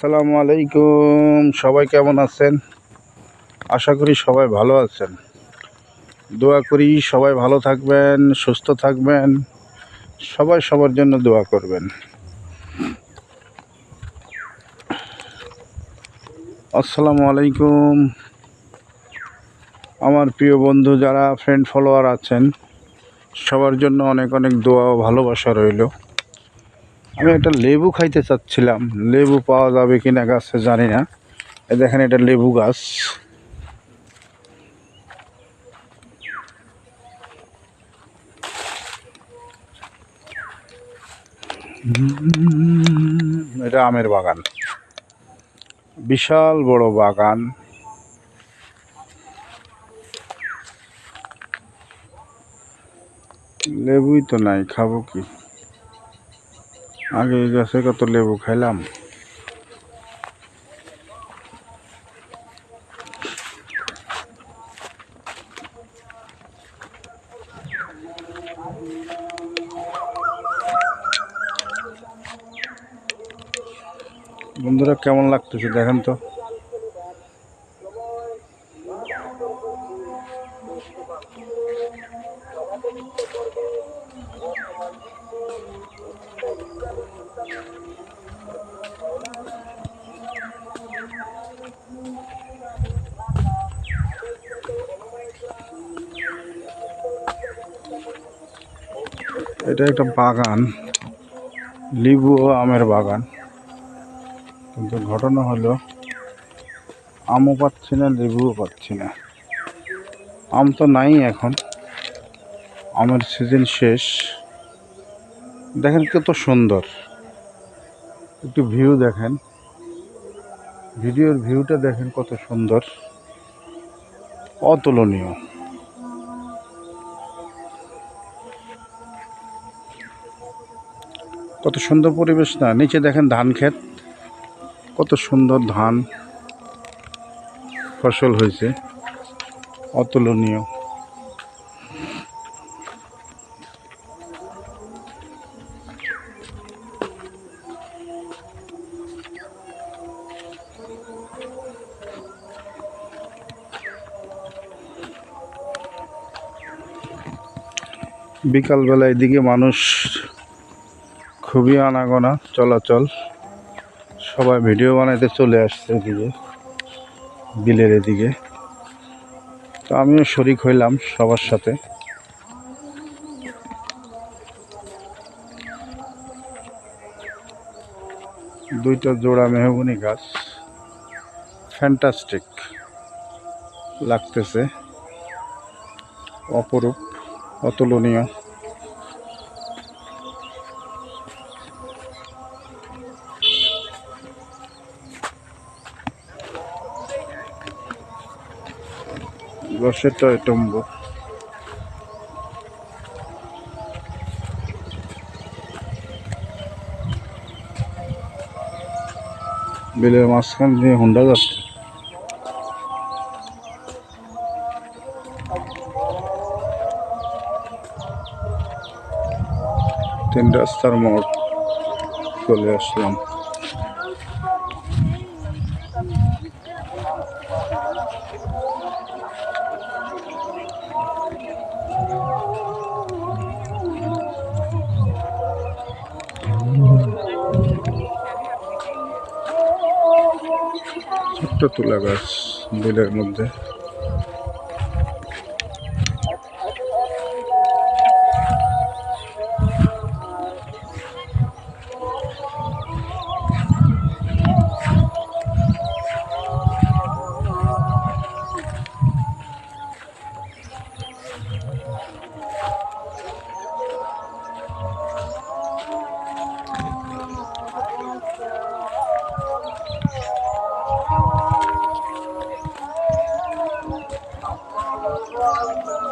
আসসালামু আলাইকুম। সবাই কেমন আছেন? আশা করি সবাই ভালো আছেন। দোয়া করি সবাই ভালো থাকবেন, সুস্থ থাকবেন। সবাই সবার জন্য দোয়া করবেন। আসসালামু আলাইকুম। আমার প্রিয় বন্ধু, যারা ফ্রেন্ড ফলোয়ার আছেন, সবার জন্য অনেক অনেক দোয়া ও ভালোবাসা রইল। আমি একটা লেবু খাইতে চাচ্ছিলাম। লেবু পাওয়া যাবে কিনা গাছে জানি না। দেখেন এটা লেবু গাছ। এটা আমের বাগান। বিশাল বড় বাগান। লেবুই তো নাই, খাব কি? আগে গাছে কত লেবু খাইলাম। বন্ধুরা কেমন লাগতেছে দেখেন তো? এটা একটা বাগান, লিবু ও আমের বাগান। কিন্তু ঘটনা হলো, আমও পাচ্ছি না, লেবুও পাচ্ছি না। আম তো নাই এখন। আমের সিজন শেষ। দেখেন কত সুন্দর। একটু ভিউ দেখেন। ভিডিওর ভিউটা দেখেন কত সুন্দর। অতুলনীয়। কত সুন্দর পরিবেশ না। নিচে দেখেন ধান ক্ষেত। কত সুন্দর ধান ফসল হয়েছে। অতুলনীয়। বিকালবেলা এদিকে মানুষ খুবই আনাগোনা চলাচল। সবাই ভিডিও বানাইতে চলে আসছে এদিকে, বিলের এদিকে। তো আমিও শরিক হইলাম সবার সাথে। দুইটা জোড়া মেহগুনি গাছ। ফ্যান্টাস্টিক লাগতেছে। অপরূপ, অতুলনীয়। রসের টম্ব। বিলের মাঝখান দিয়ে হুন্ডা যাচ্ছে। তিন রাস্তার মোড় চলে আসলাম। ছোট্ট তুলা গাছ বিলের মধ্যে।